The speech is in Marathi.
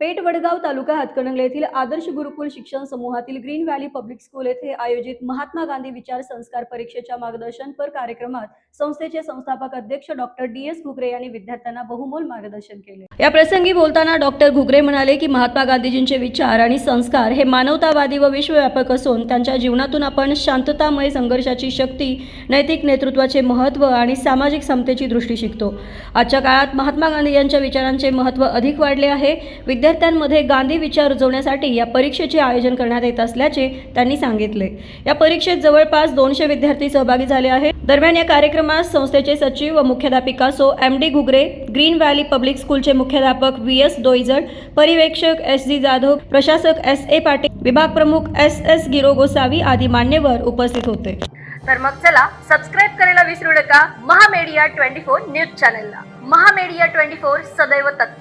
पेठ वडगाव तालुका हातकणंगले येथील आदर्श गुरुकुल शिक्षण समूहातील ग्रीन व्हॅली पब्लिक स्कूल येथे आयोजित महात्मा गांधी विचार संस्कार परीक्षेच्या मार्गदर्शनपर कार्यक्रमात संस्थेचे संस्थापक अध्यक्ष डॉक्टर डी एस घुगरे यांनी विद्यार्थ्यांना बहुमोल मार्गदर्शन केले. या प्रसंगी बोलताना डॉक्टर घुगरे म्हणाले की महात्मा गांधीजींचे विचार आणि संस्कार हे मानवतावादी व विश्वव्यापक असून त्यांच्या जीवनातून आपण शांततामय संघर्षाची शक्ती नैतिक नेतृत्वाचे महत्त्व आणि सामाजिक समतेची दृष्टी शिकतो. आजच्या काळात महात्मा गांधी यांच्या विचारांचे महत्त्व अधिक वाढले आहे. विद्या विद्यार्थ्यांमध्ये गांधी विचार रुजवण्यासाठी या परीक्षेचे आयोजन करण्यात येत असल्याचे त्यांनी सांगितले. या परीक्षेत जवळपास दोनशे विद्यार्थी सहभागी झाले आहेत. दरम्यान या कार्यक्रमात संस्थेचे सचिव व मुख्याध्यापिका so M D Ghugare green valley public स्कूलचे मुख्याध्यापक व्ही एस डोईजड पर्यवेक्षक एस जी जाधव प्रशासक एस ए पाटील विभाग प्रमुख एस एस गिरो गोसावी आदी मान्यवर उपस्थित होते. तर मग चला सबस्क्राईब करायला विसरू नका. महामेडिया ट्वेंटी फोर न्यूज चॅनलला. महामेडिया ट्वेंटी फोर सदैव तत्पर.